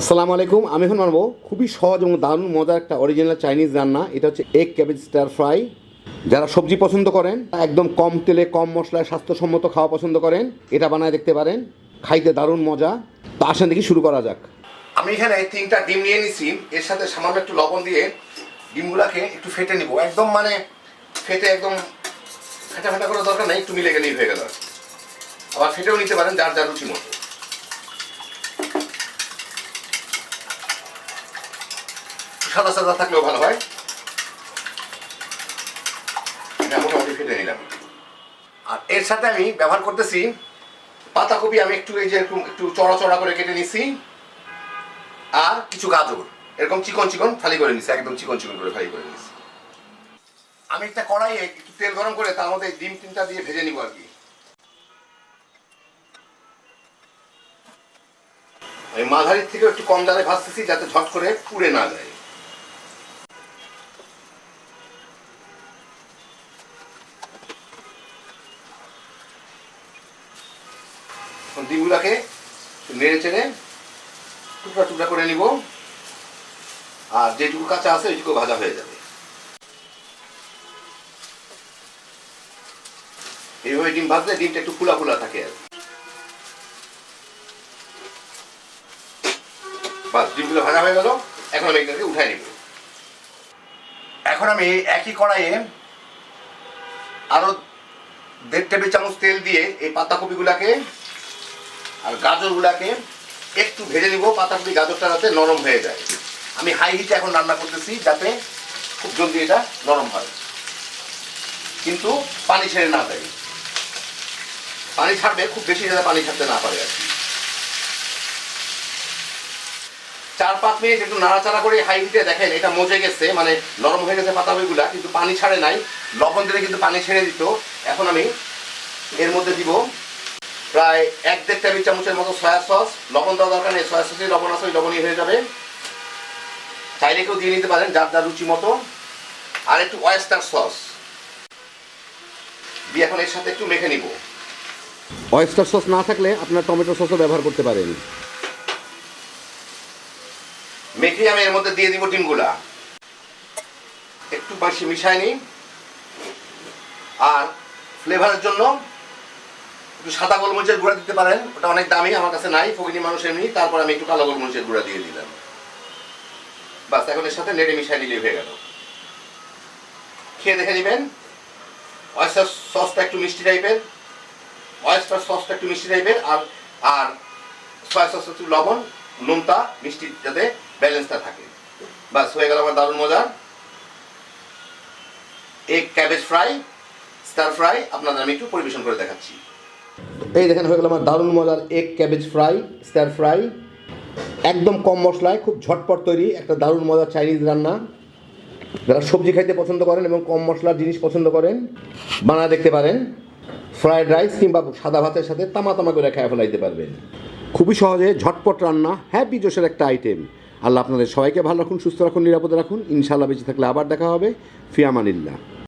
আসসালামু আলাইকুম, আমি এখন মানবো খুবই সহজ এবং দারুণ মজার একটা অরিজিনাল চাইনিজ রান্না। এটা হচ্ছে এগ ক্যাবেজ স্টার ফ্রাই যারা সবজি পছন্দ করেন একদম কম তেলে, কম মশলায় স্বাস্থ্যসম্মত খাওয়া পছন্দ করেন। এটা বানায় দেখতে পারেন, খাইতে দারুণ মজা। তো আসেন দেখি শুরু করা যাক। আমি এখানে তিনটা ডিম নিয়ে নিছি। এর সাথে সামান্য একটু লবণ দিয়ে ডিমগুলাকে একটু ফেটে নিব। একদম মানে ফেটে একদম ফেটা ফেটা করার দরকার নেই, একটু মিলে গেলেই হয়ে গেল। আবার ফেটেও নিতে পারেন, যার যার রুচি মতো। সাদা সাদা থাকলেও ভালো হয়। নিলাম। আর এর সাথে আমি ব্যবহার করতেছি পাতাকপি, আমি একটু এই যে একটু চড়া চড়া করে কেটে নিছি। আর কিছু গাজর। এরকম চিকন চিকন ফালি করে নিছি, একদম চিকন চিকন করে ফালি করে নিছি। আমি একটা কড়াইয়ে একটু তেল গরম করে তার মধ্যে ডিম তিনটা দিয়ে ভেজে নিব আর কি। আমি মাঝারির থেকে একটু কম জালে ভাজতেছি যাতে ঝট করে পুড়ে না যায়। ডিমগুলাকে নেড়ে চেড়ে টুকরা টুকরা করে নিব। আর যেটুকু কাঁচা আছে ওইটুকু ভাজা হয়ে যাবে। এইভাবে ডিম ভাজলে ডিমটা একটু ফুলা ফুলা থাকে আর ডিমগুলো ভাজা হয়ে গেল। এখন আমি এগুলোকে উঠাই নিব। এখন আমি একই কড়াইয়ে আরও দেড় টেবিল চামচ তেল দিয়ে এই পাতাকপিগুলাকে আর গাজরগুলাকে একটু ভেজে নিব, পাতাকপি গাজরটা যাতে নরম হয়ে যায়। আমি হাই হিটে এখন রান্না করতেছি যাতে খুব জলদি এটা নরম হয়। কিন্তু পানি ছেড়ে না দেয়। পানি ছাড়বে, খুব বেশি যাতে পানি ছাড়তে না পারে আর কি। চার পাঁচ মিনিট একটু নাড়াচাড়া করে হাই হিটে দেখেন, এটা মজে গেছে মানে নরম হয়ে গেছে পাতাকপিগুলা, কিন্তু পানি ছাড়ে নাই। লবণ দিলে কিন্তু পানি ছেড়ে দিত। এখন আমি এর মধ্যে দিব প্রায় এক দেড় টেবিল চামচের মতো সয়া সস লবণ দেওয়া দরকার নেই সয়া সসে লবণ আছে ওই লবণই হয়ে যাবে। চাইলে কেউ দিয়ে নিতে পারেন যার যার রুচি মতো। আর একটু ওয়েস্টার সস দিয়ে এখন এর সাথে একটু মেখে নিব। অয়েস্টার সস না থাকলে আপনার টমেটো সসও ব্যবহার করতে পারেন। মেখে আমি এর মধ্যে দিয়ে দিব ডিমগুলা। একটু বেশি মিশাই নিই আর ফ্লেভারের জন্য একটু সাদা গোলমরিচের গুঁড়া দিতে পারেন। ওটা অনেক দামি, আমার কাছে নাই, ফকিনি মানুষ এমনি। তারপর আমি একটু কালো গোলমরিচের গুঁড়া দিয়ে দিলাম। বাস, এখন এর সাথে নেড়ে মিশাই দিলে হয়ে গেল। খেয়ে দেখে নেবেন। অয়েস্টার সসটা একটু মিষ্টি টাইপের অয়েস্টার সসটা একটু মিষ্টি টাইপের আর আর সয়া সস একটু লবণ নুনটা মিষ্টি যাতে ব্যালেন্সটা থাকে। বাস, হয়ে গেল আমার দারুণ মজার egg cabbage fry stir fry আপনাদের আমি একটু পরিবেশন করে দেখাচ্ছি। এই দেখেন হয়ে গেল আমার দারুণ মজার egg cabbage fry stir fry একদম কম মশলায়, খুব ঝটপট তৈরি, একটা দারুণ মজার চাইনিজ রান্না। যারা সবজি খাইতে পছন্দ করেন এবং কম মশলার জিনিস পছন্দ করেন বানা দেখতে পারেন। ফ্রায়েড রাইস কিংবা সাদা ভাতের সাথে তামা তামা করে খায় ফেলাইতে পারবেন। খুবই সহজে ঝটপট রান্না হ্যাপি জোশের একটা আইটেম আল্লাহ আপনাদের সবাইকে ভালো রাখুন, সুস্থ রাখুন, নিরাপদে রাখুন। ইনশাআল্লাহ বেঁচে থাকলে আবার দেখা হবে। ফিয়ামানিল্লাহ।